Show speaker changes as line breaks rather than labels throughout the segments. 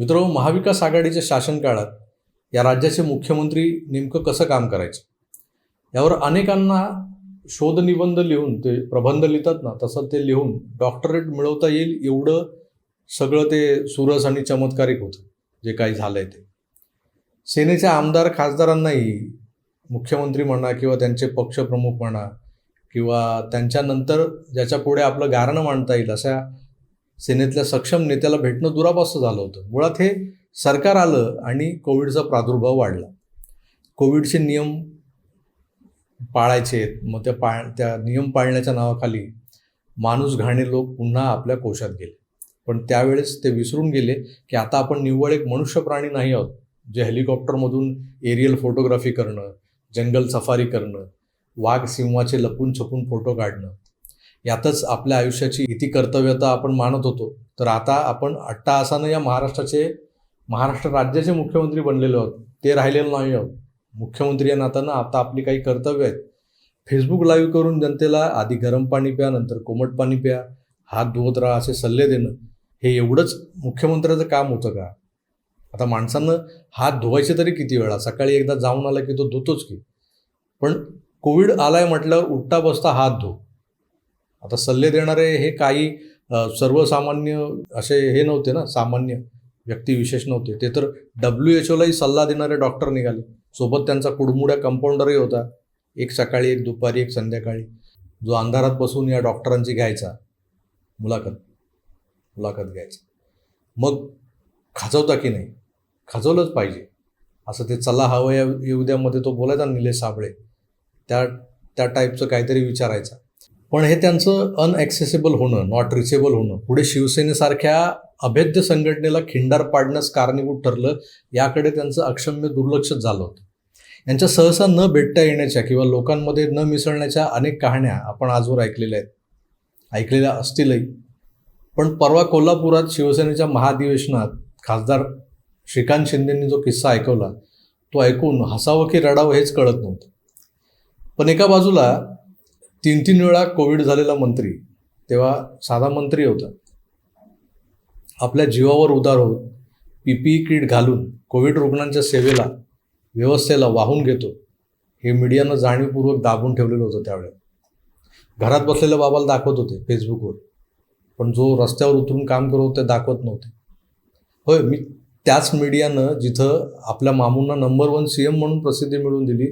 मित्र महाविकास आघाडीच्या शासनकाळात या राज्याचे मुख्यमंत्री नेमकं कसं काम करायचं? यावर अनेकांना शोधनिबंध लिहून ते प्रबंध लिहितात ना तसं ते लिहून डॉक्टरेट मिळवता येईल एवढं सगळं ते सुरस आणि चमत्कारिक होतं जे काही झालंय ते. सेनेच्या आमदार खासदारांनाही मुख्यमंत्री म्हणा किंवा त्यांचे पक्षप्रमुख म्हणा किंवा त्यांच्यानंतर ज्याच्या पुढे आपलं गारणं मांडता येईल अशा सेनेतल्या सक्षम नेत्याला भेटणं दुरापास्त झालं होतं. मुळात हे सरकार आलं आणि कोविडचा प्रादुर्भाव वाढला. कोविडचे नियम पाळायचे आहेत. मग त्या पाळ त्या नियम पाळण्याच्या नावाखाली माणूस घाणे लोक पुन्हा आपल्या कोशात गेले. पण त्यावेळेस ते विसरून गेले की आता आपण निव्वळ एक मनुष्य प्राणी नाही आहोत. जे हेलिकॉप्टरमधून एरियल फोटोग्राफी करणं जंगल सफारी करणं वाघ सिंहाचे लपून छपून फोटो काढणं यातच आपल्या आयुष्याची किती कर्तव्यता आपण मानत होतो. तर आता आपण अट्टाहासानं या महाराष्ट्राचे महाराष्ट्र राज्याचे मुख्यमंत्री बनलेले आहोत. ते राहिलेलं नाही आहोत. मुख्यमंत्री या नात्यानं आता आपली काही कर्तव्य आहेत. फेसबुक लाईव्ह करून जनतेला आधी गरम पाणी प्या नंतर कोमट पाणी प्या हात धुवत राहा असे सल्ले देणं. हे एवढंच मुख्यमंत्र्याचं काम होतं का? आता माणसानं हात धुवायचे तरी किती वेळा? सकाळी एकदा जाऊन आला की तो धुतोच की. पण कोविड आलाय म्हटल्यावर उठता बसता हात धु आता सल्ले देणारे हे काही सर्वसामान्य असे हे नव्हते ना सामान्य व्यक्तिविशेष नव्हते. ते तर डब्ल्यू एच ओलाही सल्ला देणारे डॉक्टर निघाले. सोबत त्यांचा कुडमुड्या कंपाऊंडरही होता. एक सकाळी एक दुपारी एक संध्याकाळी. जो अंधारात बसून या डॉक्टरांची घ्यायचा. मुलाखत. मुलाखत घ्यायचा. मग खाजवता की नाही? खाजवलंच पाहिजे. असं ते चला हवं या येऊ द्यामध्ये तो बोलायचा निलेश साबळे. त्या त्या टाईपचं काहीतरी विचारायचा. पण हे त्यांचं अनॲक्सेसिबल होणं नॉट रिचेबल होणं पुढे शिवसेनेसारख्या अभेद्य संघटनेला खिंडार पाडण्यास कारणीभूत ठरलं याकडे त्यांचं अक्षम्य दुर्लक्षच झालं होतं. यांच्या सहसा न भेटता येण्याच्या किंवा लोकांमध्ये न मिसळण्याच्या अनेक कहाण्या आपण आजवर ऐकलेल्या आहेत. ऐकलेल्या असतीलही. पण परवा कोल्हापुरात शिवसेनेच्या महाधिवेशनात खासदार श्रीकांत शिंदेंनी जो किस्सा ऐकवला तो ऐकून हसावं की रडावं हेच कळत नव्हतं. पण एका बाजूला तीन तीन वेळा कोविड झालेला मंत्री तेव्हा साधा मंत्री होता. आपल्या जीवावर उदार होत पी पी किट घालून कोविड रुग्णांच्या सेवेला व्यवस्थेला वाहून घेतो हे मीडियानं जाणीवपूर्वक दाबून ठेवलेलं होतं त्यावेळेला. घरात बसलेल्या बाबाला दाखवत होते फेसबुकवर पण जो रस्त्यावर उतरून काम करत होते ते दाखवत नव्हते. होय मी त्याच मीडियानं जिथं आपल्या मामूंना नंबर वन सी एम म्हणून प्रसिद्धी मिळवून दिली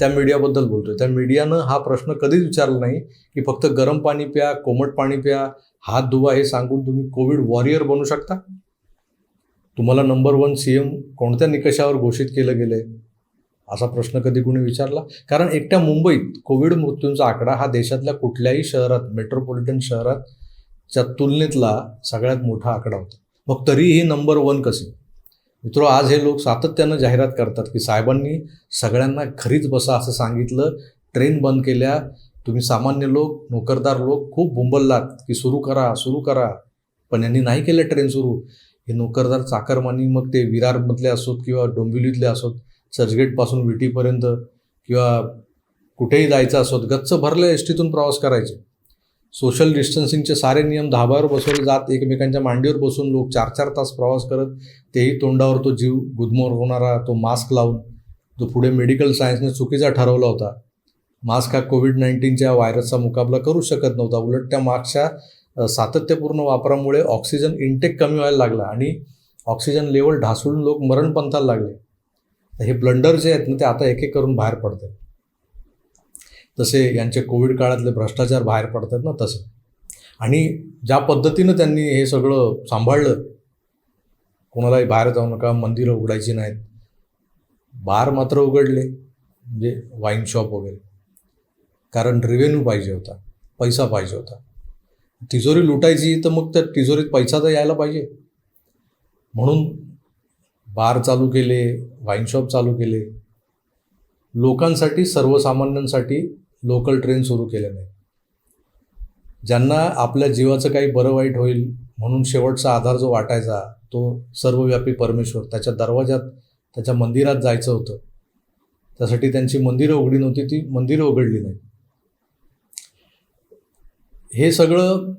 त्या मीडियाबद्दल बोलतोय. त्या मीडियानं हा प्रश्न कधीच विचारला नाही की फक्त गरम पाणी प्या कोमट पाणी प्या हात धुवा हे सांगून तुम्ही कोविड वॉरियर बनू शकता? तुम्हाला नंबर वन सी एम कोणत्या निकषावर घोषित केलं गेलं आहे असा प्रश्न कधी कुणी विचारला? कारण एकट्या मुंबईत कोविड मृत्यूंचा आकडा हा देशातल्या कुठल्याही शहरात मेट्रोपॉलिटन शहरात च्या तुलनेतला सगळ्यात मोठा आकडा होता. मग तरीही नंबर वन कसे? मित्रो आज हे लोक सातत्यानं जाहिरात करतात की साहेबांनी सगळ्यांना घरीच बसा असं सांगितलं. ट्रेन बंद केल्या. तुम्ही सामान्य लोक नोकरदार लोक खूप बुंबललात की सुरू करा सुरू करा. पण यांनी नाही केलं ट्रेन सुरू. हे नोकरदार चाकरमानी मग ते विरारमधले असोत किंवा डोंबिवलीतले असोत चर्चगेटपासून विटीपर्यंत किंवा कुठेही जायचं असोत गच्च भरले एस टीतून प्रवास करायचे. सोशल डिस्टन्सिंगचे सारे नियम धाब्यावर बसवले जात एकमेकांच्या मांडीवर बसून लोक चार चार तास प्रवास करत तेही तोंडावर तो जीव गुदमोर होणारा तो मास्क लावून जो पुढे मेडिकल सायन्सने चुकीचा ठरवला होता. मास्क हा कोविड नाईन्टीनच्या व्हायरसचा मुकाबला करू शकत नव्हता. उलट त्या मास्कच्या सातत्यपूर्ण वापरामुळे ऑक्सिजन इनटेक कमी व्हायला लागला आणि ऑक्सिजन लेवल ढासळून लोक मरणपंथाला लागले. हे ब्लंडर जे आहेत ना ते आता एक एक करून बाहेर पडतात. तसे यांचे कोविड काळातले भ्रष्टाचार बाहेर पडतात ना तसं. आणि ज्या पद्धतीनं त्यांनी हे सगळं सांभाळलं कोणालाही बाहेर जाऊ नका मंदिरं उघडायची नाहीत. बार मात्र उघडले म्हणजे वाईन शॉप वगैरे. कारण रेव्हेन्यू पाहिजे होता पैसा पाहिजे होता. तिजोरी लुटायची तर मग त्या तिजोरीत पैसा तर यायला पाहिजे. म्हणून बार चालू केले वाईन शॉप चालू केले. लोकांसाठी सर्वसामान्यांसाठी लोकल ट्रेन सुरू केल्या नाही ज्यांना आपल्या जीवाचं काही बरं वाईट होईल म्हणून शेवटचा आधार जो वाटायचा तो सर्वव्यापी परमेश्वर त्याच्या दरवाजात त्याच्या मंदिरात जायचं होतं. त्यासाठी त्यांची मंदिरं उघडी नव्हती ती मंदिरं उघडली नाही हे सगळं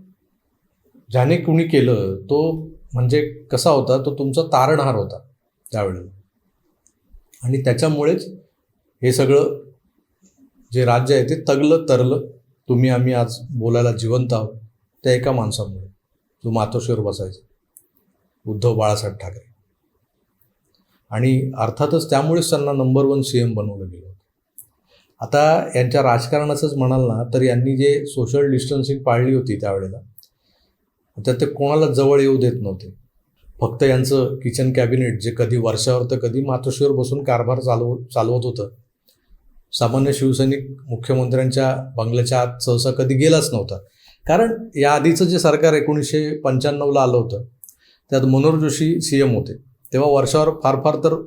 ज्याने कुणी केलं तो म्हणजे कसा होता तो तुमचा तारणहार होता त्यावेळेला आणि त्याच्यामुळेच हे सगळं जे राज्य आहे ते तगलं तरलं. तुम्ही आम्ही आज बोलायला जिवंत आहोत. त्या एका माणसामुळे. जो मातोश्वर बसायचा. उद्धव बाळासाहेब ठाकरे. आणि अर्थातच त्यामुळेच त्यांना नंबर वन सी एम बनवलं गेलं होतं. आता यांच्या राजकारणाचंच म्हणाल ना तर यांनी जे सोशल डिस्टन्सिंग पाळली होती त्यावेळेला तर ते कोणाला जवळ येऊ देत नव्हते. फक्त यांचं किचन कॅबिनेट जे कधी वर्षावर तर कधी मातोश्रीवर बसून कारभार चालव चालवत होतं. सामान्य शिवसैनिक मुख्यमंत्र्यांच्या बंगल्याच्या आत सहसा कधी गेलाच नव्हता. कारण या आधीचं जे सरकार एकोणीसशे पंच्याण्णवला आलं होतं त्यात मनोहर जोशी सी एम होते. तेव्हा वर्षावर फार फार तर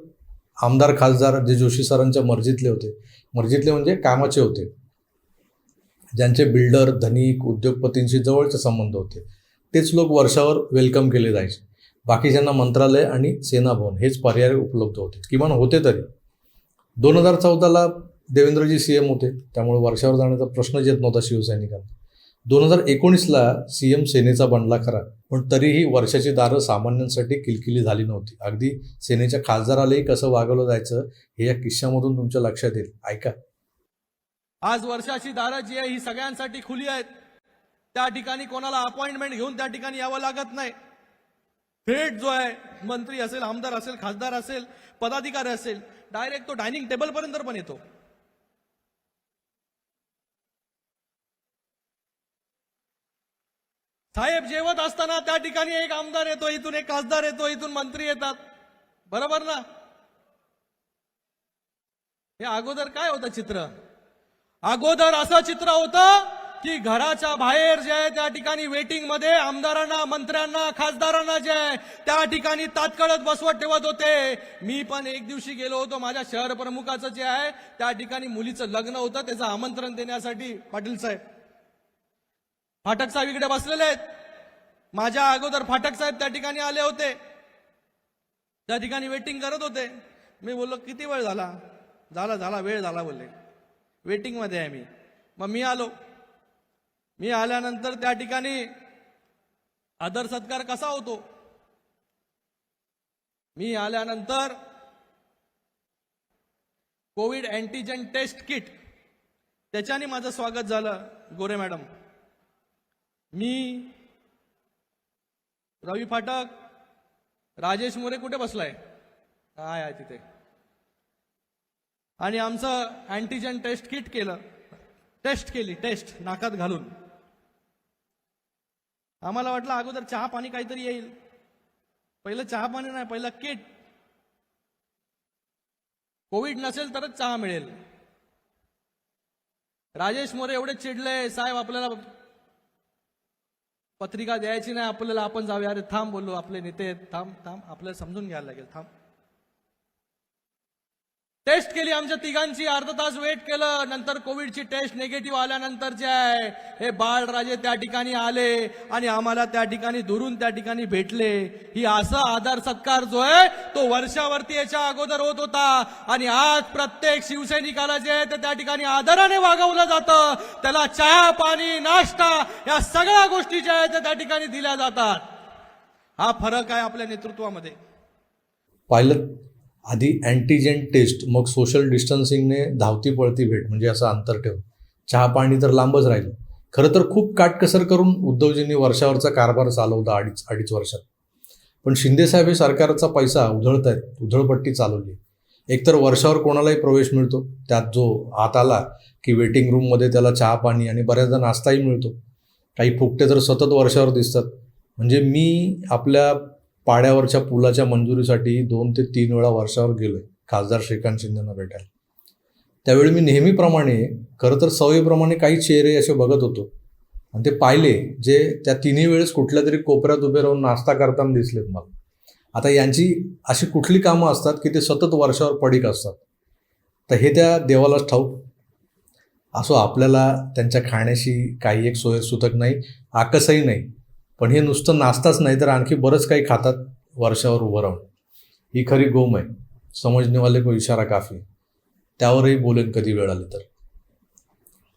आमदार खासदार जे जोशी सरांच्या मर्जीतले होते. मर्जीतले म्हणजे कामाचे होते. ज्यांचे बिल्डर धनिक उद्योगपतींशी जवळचे संबंध होते. तेच लोक वर्षावर वेलकम केले जायचे. बाकीच्यांना मंत्रालय आणि सेनाभवन हेच पर्याय उपलब्ध होते. किमान होते तरी. दोन हजार चौदाला देवेंद्रजी सी एम होते. त्यामुळे वर्षावर जाण्याचा प्रश्नच येत नव्हता शिवसैनिकांना. दोन हजार एकोणीसला सी एम सेनेचा बनला खरा पण तरीही वर्षाची दारं सामान्यांसाठी किलकिली झाली नव्हती. अगदी सेनेच्या खासदारालाही कसं वागवलं जायचं हे या किस्सामधून तुमच्या लक्षात येईल. ऐका.
आज वर्षाची दारं जी आहे ही सगळ्यांसाठी खुली आहेत. त्या ठिकाणी कोणाला अपॉइंटमेंट घेऊन त्या ठिकाणी यावं लागत नाही. थेट जो आहे मंत्री असेल आमदार असेल खासदार असेल पदाधिकारी असेल डायरेक्ट तो डायनिंग टेबलपर्यंत पण येतो. साहेब जेवत असताना त्या ठिकाणी एक आमदार येतो इथून एक खासदार येतो इथून मंत्री येतात. बरोबर ना? हे अगोदर काय होतं चित्र? अगोदर असं चित्र होतं की घराच्या बाहेर जे आहे त्या ठिकाणी वेटिंगमध्ये आमदारांना मंत्र्यांना खासदारांना जे आहे त्या ठिकाणी तात्काळच बसवत ठेवत होते. मी पण एक दिवशी गेलो होतो माझ्या शहर प्रमुखाचं जे आहे त्या ठिकाणी मुलीचं लग्न होतं त्याचं आमंत्रण देण्यासाठी पाटील साहेब. फाटक साहेब इकडे बसलेले आहेत. माझ्या अगोदर फाटक साहेब त्या ठिकाणी आले होते. त्या ठिकाणी वेटिंग करत होते. मी बोललो किती वेळ झाला? झाला झाला वेळ झाला बोलले. वेटिंगमध्ये आहे मी. मग मी आलो. मी आल्यानंतर त्या ठिकाणी आदर सत्कार कसा होतो? मी आल्यानंतर कोविड अँटीजन टेस्ट किट त्याच्याने माझं स्वागत झालं गोरे मॅडम. मी रवी फाटक राजेश मोरे कुठे बसलाय? काय आहे तिथे? आणि आमचं अँटीजन टेस्ट किट केलं. टेस्ट केली टेस्ट नाकात घालून. आम्हाला वाटलं अगोदर चहा पाणी काहीतरी येईल. पहिलं चहा पाणी नाही पहिलं किट कोविड नसेल तरच चहा मिळेल. राजेश मोरे एवढे चिडले साहेब आपल्याला पत्रिका द्यायची नाही आपल्याला आपण जाऊया. अरे थांब बोललो आपले नेते थांब थांब. आपल्याला समजून घ्यायला लागेल. थांब. टेस्ट केली आमच्या तिघांची अर्धा तास वेट केलं. नंतर कोविडची टेस्ट निगेटिव्ह आल्यानंतर जे आहे. हे बाळराजे त्या ठिकाणी आले आणि आम्हाला त्या ठिकाणी धुरून त्या ठिकाणी भेटले. ही असं आधार सत्कार जो आहे तो वर्षावरती याच्या अगोदर होत होता. आणि आज प्रत्येक शिवसैनिकाला जे आहे ते त्या ठिकाणी आदराने वागवलं जातं. त्याला चहा पाणी नाश्ता या सगळ्या गोष्टी ज्या आहेत त्या त्या ठिकाणी दिल्या जातात. हा फरक आहे आपल्या नेतृत्वामध्ये.
पाहिलं आधी अँटीजेन टेस्ट मग सोशल डिस्टन्सिंगने धावती पळती भेट म्हणजे असं अंतर ठेव चहा पाणी तर लांबच राहिलं. खरं तर खूप काटकसर करून उद्धवजींनी वर्षावरचा कारभार चालवला अडीच अडीच वर्षात. पण शिंदेसाहेब हे सरकारचा पैसा उधळत आहेत उधळपट्टी चालवली एकतर वर्षावर कोणालाही प्रवेश मिळतो त्यात जो आत आला की वेटिंग रूममध्ये त्याला चहा पाणी आणि बऱ्याचदा नाश्ताही मिळतो. काही फुकटे तर सतत वर्षावर दिसतात. म्हणजे मी आपल्या पाड्यावरच्या पुलाच्या मंजुरीसाठी दोन ते तीन वेळा वर्षावर गेलो आहे खासदार श्रीकांत शिंदेना भेटायला. त्यावेळी मी नेहमीप्रमाणे खरं तर सवयीप्रमाणे काही चेहरे असे बघत होतो. आणि ते पाहिले जे त्या तिन्ही वेळेस कुठल्या तरी कोपऱ्यात उभे राहून नाश्ता करताना दिसलेत मला. आता यांची अशी कुठली कामं असतात की ते सतत वर्षावर पडीक असतात. तर हे त्या देवालाच ठाऊक. असो आपल्याला त्यांच्या खाण्याशी काही एक सोयसूतक नाही आकसही नाही. पण हे नुसतं नाचताच नाही तर आणखी बरंच काही खातात वर्षावर उभं राहून. ही खरी गोम आहे. समजणेवाले को इशारा काफी. त्यावरही बोलेन कधी वेळ आली तर.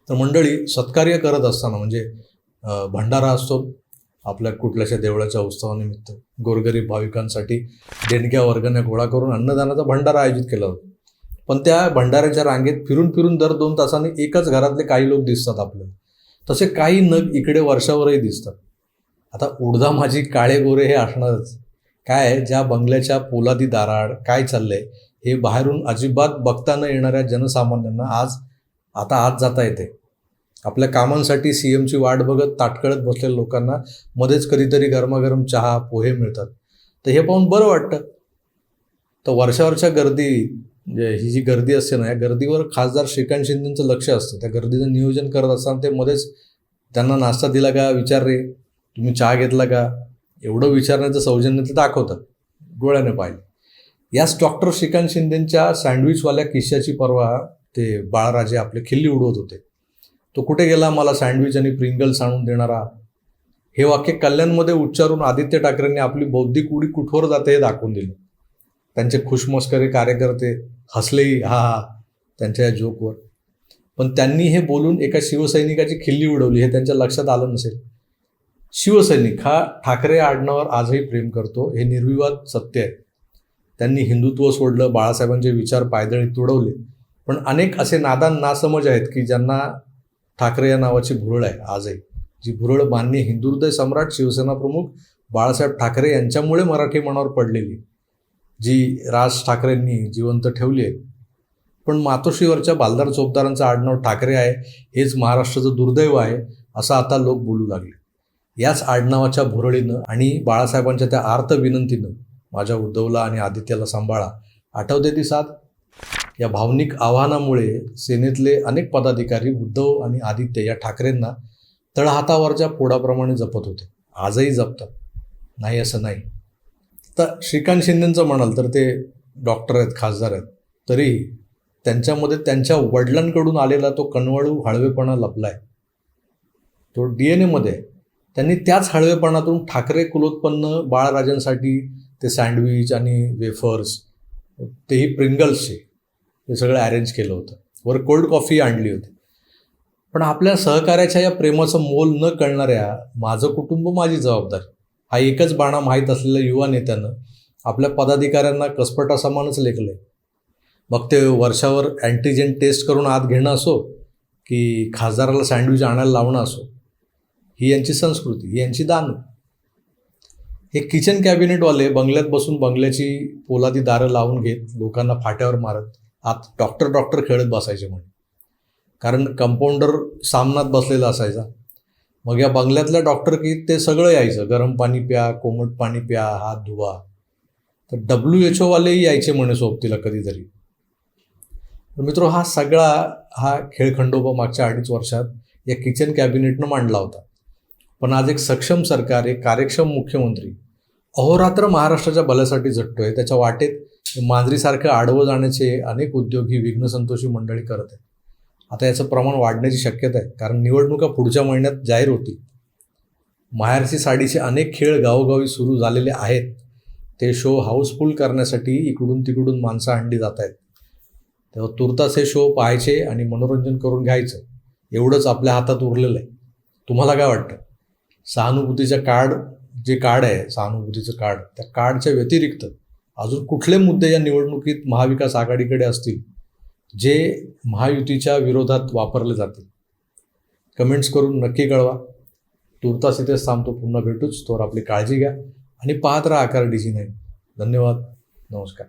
तर मंडळी सत्कार्य करत असताना म्हणजे भंडारा असतो आपल्या कुठल्याशा देवळाच्या उत्सवानिमित्त गोरगरीब भाविकांसाठी देणग्या वर्गाने गोळा करून अन्नदानाचा भंडारा आयोजित केला होता. पण त्या भंडाऱ्याच्या रांगेत फिरून फिरून दर दोन तासांनी एकच घरातले काही लोक दिसतात आपल्याला. तसे काही नग इकडे वर्षावरही दिसतात. आता उडदा माझी काळे गोरे हे असणारच. काय ज्या बंगल्याच्या पोलादी दाराड काय चाललंय हे बाहेरून अजिबात बघता न येणाऱ्या जनसामान्यांना आज आता आत जाता येते. आपल्या कामांसाठी सी एमची वाट बघत ताटकळत बसलेल्या लोकांना मध्येच कधीतरी गरमागरम चहा पोहे मिळतात. तर हे पाहून बरं वाटतं. तर वर्षावरच्या गर्दी म्हणजे ही जी गर्दी असते ना या गर्दीवर खासदार श्रीकांत शिंदेचं लक्ष असतं. त्या गर्दीचं नियोजन करत असताना ते मध्येच त्यांना नाश्ता दिला का विचार रे. तुम्ही चहा घेतला का? एवढं विचारण्याचं सौजन्य ते दाखवतात डोळ्याने पाहिलं. याच डॉक्टर श्रीकांत शिंदेंच्या सँडविचवाल्या किश्याची परवा ते बाळराजे आपले खिल्ली उडवत होते. तो कुठे गेला? मला सँडविच आणि प्रिंगल्स आणून देणारा. हे वाक्य कल्याणमध्ये उच्चारून आदित्य ठाकरेंनी आपली बौद्धिक उडी कुठवर जाते हे दाखवून दिलं. त्यांचे खुशमस्करे कार्यकर्ते हसलेही हा हा त्यांच्या या जोकवर. पण त्यांनी हे बोलून एका शिवसैनिकाची खिल्ली उडवली हे त्यांच्या लक्षात आलं नसेल. शिवसैनिक हा ठाकरे आडनावर आजही प्रेम करतो हे निर्विवाद सत्य आहे. त्यांनी हिंदुत्व सोडलं बाळासाहेबांचे विचार पायदळी तुडवले. पण अनेक असे नादान नासमज आहेत की ज्यांना ठाकरे या नावाची भुरळ आहे आजही. जी भुरळ मान्य हिंदुहृदय सम्राट शिवसेना प्रमुख बाळासाहेब ठाकरे यांच्यामुळे मराठी मनावर पडलेली जी राज ठाकरेंनी जिवंत ठेवली आहे. पण मातोश्रीवरच्या बालदार चोपदारांचं आडनाव ठाकरे आहे हेच महाराष्ट्राचं दुर्दैव आहे असं आता लोक बोलू लागले. याच आडनावाच्या भुरळीनं आणि बाळासाहेबांच्या त्या आर्त विनंतीनं माझ्या उद्धवला आणि आदित्याला सांभाळा. आठवते ती साथ? या भावनिक आव्हानामुळे सेनेतले अनेक पदाधिकारी उद्धव आणि आदित्य या ठाकरेंना तळहातावरच्या पोडाप्रमाणे जपत होते. आजही जपतात. नाही असं नाही. तर श्रीकांत शिंदेंचं म्हणाल तर ते डॉक्टर आहेत खासदार आहेत. तरीही त्यांच्यामध्ये त्यांच्या वडिलांकडून आलेला तो कणवळू हळवेपणा लपलाय. तो डी एन एमध्ये आहे. त्यांनी त्याच हळवेपणातून ठाकरे कुलोत्पन्न बाळराजांसाठी ते सँडविच आणि वेफर्स तेही प्रिंगल्सचे हे सगळं अरेंज केलं होतं. वर कोल्ड कॉफी आणली होती. पण आपल्या सहकार्याच्या या प्रेमाचं मोल न कळणाऱ्या माझं कुटुंब माझी जबाबदारी. हा एकच बाणा माहीत असलेल्या युवा नेत्यानं आपल्या पदाधिकाऱ्यांना कसपटासमानच आहे मग ते वर्षावर अँटीजेन टेस्ट करून आत घेणं असो की खासदाराला सँडविच आणायला लावणं असो ही यांची संस्कृती ही यांची दान. हे किचन कॅबिनेटवाले बंगल्यात बसून बंगल्याची पोलादी दारं लावून घेत लोकांना फाट्यावर मारत आत डॉक्टर डॉक्टर खेळत बसायचे म्हणे. कारण कंपाऊंडर सामनात बसलेला असायचा. मग या बंगल्यातल्या डॉक्टर की ते सगळं यायचं. गरम पाणी प्या कोमट पाणी प्या हात धुवा. तर डब्ल्यू एच ओवालेही यायचे म्हणे सोबतीला कधीतरी. तर मित्र हा सगळा हा खेळखंडोबा मागच्या अडीच वर्षात या किचन कॅबिनेटनं मांडला होता. पण आज एक सक्षम सरकार एक कार्यक्षम मुख्यमंत्री अहोरात्र महाराष्ट्राच्या भल्यासाठी झटतोय. त्याच्या वाटेत मांजरीसारखं आडवं जाण्याचे अनेक उद्योग ही विघ्नसंतोषी मंडळी करत आहेत. आता याचं प्रमाण वाढण्याची शक्यता आहे. कारण निवडणुका पुढच्या महिन्यात जाहीर होतील. माहेरची साडीचे अनेक खेळ गावोगावी सुरू झालेले आहेत. ते शो हाऊसफुल करण्यासाठी इकडून तिकडून माणसं आणली जात आहेत तेव्हा तुर्तास हे शो पाहायचे आणि मनोरंजन करून घ्यायचं. एवढंच आपल्या हातात उरलेलं आहे. तुम्हाला काय वाटतं? सहानुभूतीच्या कार्ड जे कार्ड आहे सहानुभूतीचं कार्ड त्या कार्डच्या व्यतिरिक्त अजून कुठले मुद्दे या निवडणुकीत महाविकास आघाडीकडे असतील जे महायुतीच्या विरोधात वापरले जातील? कमेंट्स करून नक्की कळवा. तुर्तास इथेच थांबतो. पुन्हा भेटूच. तोवर आपली काळजी घ्या आणि पाहत राहा आकार डिझी नाही धन्यवाद. नमस्कार.